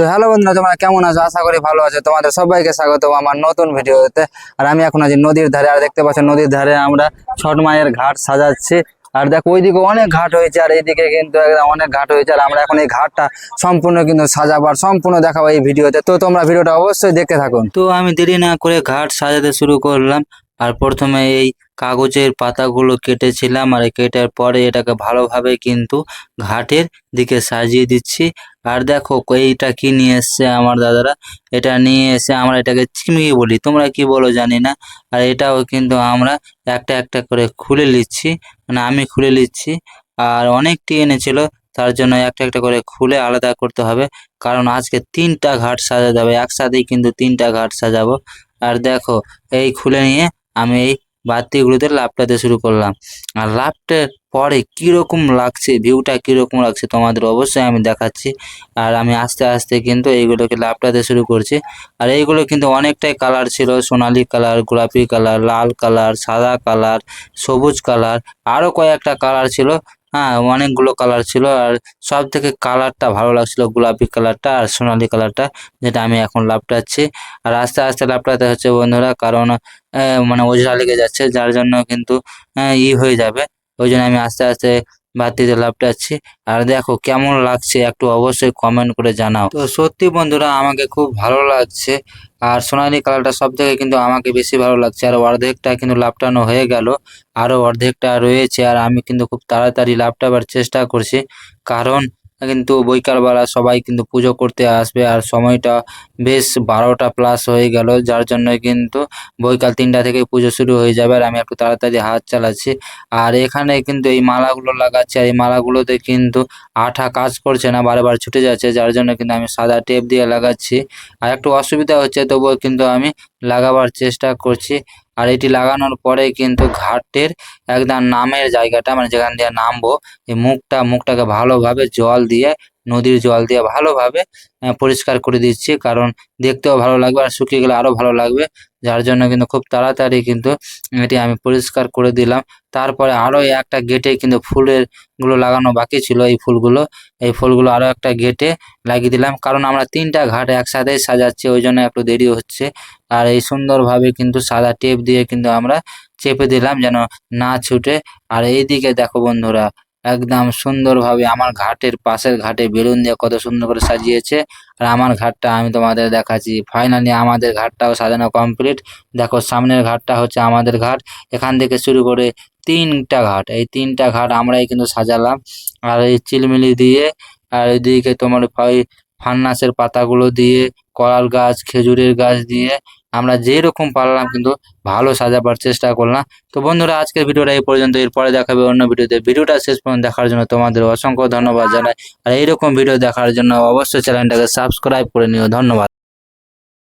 তো হ্যালো বন্ধুরা, তোমরা কেমন আছো? আশা করি ভালো আছো। তোমাদের সবাইকে স্বাগত আমার নতুন ভিডিওতে। আর আমি এখন আছি নদীর ধারে। আর দেখতে পাচ্ছ, নদীর ধারে আমরা ছট মায়ের ঘাট সাজাচ্ছি। আর দেখো, ওইদিকে অনেক ঘাট হয়েছে, আর এইদিকে কিন্তু অনেক ঘাট হয়েছে। আর আমরা এখন এই ঘাটটা সম্পূর্ণ কিন্তু সাজাবার সম্পূর্ণ দেখাবো এই ভিডিওতে। তো তোমরা ভিডিওটা অবশ্যই দেখতে থাকুন তো আমি দেরি না করে ঘাট সাজাতে শুরু করলাম। আর প্রথমে এই কাগজের পাতাগুলো কেটেছিলাম আর কেটার পরে এটাকে ভালোভাবে কিন্তু ঘাটের দিকে সাজিয়ে দিচ্ছি। আর দেখো, এইটা কি নিয়ে এসছে আমার দাদারা? এটা নিয়ে এসে আমরা এটাকে চিমিয়ে বলি। তোমরা কি বলো জানি না। আর এটাও কিন্তু আমরা একটা একটা করে খুলে নিচ্ছি। মানে আমি খুলে নিচ্ছি। আর অনেকটি এনেছিল, তার জন্য একটা একটা করে খুলে আলাদা করতে হবে। কারণ আজকে তিনটা ঘাট সাজাতে হবে। একসাথেই কিন্তু তিনটা ঘাট সাজাবো। আর দেখো, এই খুলে নিয়ে আমি এই বাতিগুলোতে লাফটাতে শুরু করলাম। আর লাভটার পরে কীরকম লাগছে ভিউটা কীরকম লাগছে তোমাদের অবশ্যই আমি দেখাচ্ছি। আর আমি আস্তে আস্তে কিন্তু এইগুলোকে লাফটাতে শুরু করছি। আর এইগুলো কিন্তু অনেকটাই কালার ছিল, সোনালি কালার গোলাপি কালার লাল কালার সাদা কালার সবুজ কালার আরও কয়েকটা কালার ছিল। হ্যাঁ অনেকগুলো কালার ছিল আর সব থেকে কালারটা ভালো লাগছিল গোলাপি কালারটা আর সোনালী কালারটা যেটা আমি এখন লাপটাচ্ছি আর আস্তে আস্তে লাপটাতে হচ্ছে বন্ধুরা, কারণ মানে ওঝা লেগে যাচ্ছে, যার জন্য কিন্তু ই হয়ে যাবে। ওই জন্য আমি আস্তে আস্তে বাতিতে লাপটাচ্ছি আর দেখো কেমন লাগছে, একটু অবশ্যই কমেন্ট করে জানাও। তো সত্যি বন্ধুরা, আমাকে খুব ভালো লাগছে। আর সোনালি কালারটা সব থেকে কিন্তু আমাকে বেশি ভালো লাগছে। আর অর্ধেকটা কিন্তু লাভটানো হয়ে গেল। আরও অর্ধেকটা রয়েছে। আর আমি কিন্তু খুব তাড়াতাড়ি লাপটাবার চেষ্টা করছি। কারণ কিন্তু বৈকালবেলা সবাই কিন্তু পুজো করতে আসবে আর সময়টা বেশ বারোটা প্লাস হয়ে গেল, যার জন্য কিন্তু বৈকাল তিনটা থেকে পুজো শুরু হয়ে যাবে আর আমি একটু তাড়াতাড়ি হাত চালাচ্ছি। আর এখানে কিন্তু এই মালাগুলো লাগাচ্ছি আর এই মালাগুলোতে কিন্তু আঠা কাজ করছে না বারবার ছুটে যাচ্ছে, যার জন্য কিন্তু আমি সাদা টেপ দিয়ে লাগাচ্ছি। আর একটু অসুবিধা হচ্ছে, তবুও কিন্তু আমি লাগাবার চেষ্টা করছি। আর এটি লাগানোর পরে কিন্তু ঘাটের একদম নামের জায়গাটা মানে যেখান দিয়ে নামবো, এই মুখটা, মুখটাকে ভালোভাবে জল দিয়ে নদীর জল দিয়ে ভালোভাবে পরিষ্কার করে দিচ্ছি। কারণ দেখতেও ভালো লাগবে আর শুকিয়ে গেলে আরও ভালো লাগবে। যার জন্য কিন্তু খুব তাড়াতাড়ি কিন্তু এটি আমি পরিষ্কার করে দিলাম। তারপরে আরও একটা গেটে কিন্তু ফুলেরগুলো লাগানো বাকি ছিল এই ফুলগুলো। এই ফুলগুলো আরও একটা গেটে লাগিয়ে দিলাম। কারণ আমরা তিনটা ঘাট একসাথেই সাজাচ্ছি, ওই জন্য একটু দেরি হচ্ছে। আর এই সুন্দরভাবে কিন্তু সাদা টেপ দিয়ে কিন্তু আমরা চেপে দিলাম যেন না ছুটে। আর এইদিকে দেখো বন্ধুরা একদম সুন্দরভাবে আমার ঘাটের পাশের ঘাটে বেলুন দিয়ে কত সুন্দর করে সাজিয়েছে। আর আমার ঘাটটা আমি তোমাদের দেখাচ্ছি। ফাইনালি আমাদের ঘাটটাও সাজানো কমপ্লিট দেখো সামনের ঘাটটা হচ্ছে আমাদের ঘাট। এখান থেকে শুরু করে তিনটা ঘাট। এই তিনটা ঘাট আমরাই কিন্তু সাজালাম। আর এই চিলমিলি দিয়ে, আর এদিকে তোমার ফান্নাসের পাতাগুলো দিয়ে, কলার গাছ, খেজুরের গাছ দিয়ে আমরা যেরকম পারলাম কিন্তু ভালো সাজাবার চেষ্টা করলাম। তো বন্ধুরা, আজকের ভিডিওটা এই পর্যন্ত। এরপরে দেখাবে অন্য ভিডিওতে। ভিডিওটা শেষ পর্যন্ত দেখার জন্য তোমাদের অসংখ্য ধন্যবাদ জানাই। আর এইরকম ভিডিও দেখার জন্য অবশ্যই চ্যানেলটাকে সাবস্ক্রাইব করে নিও। ধন্যবাদ।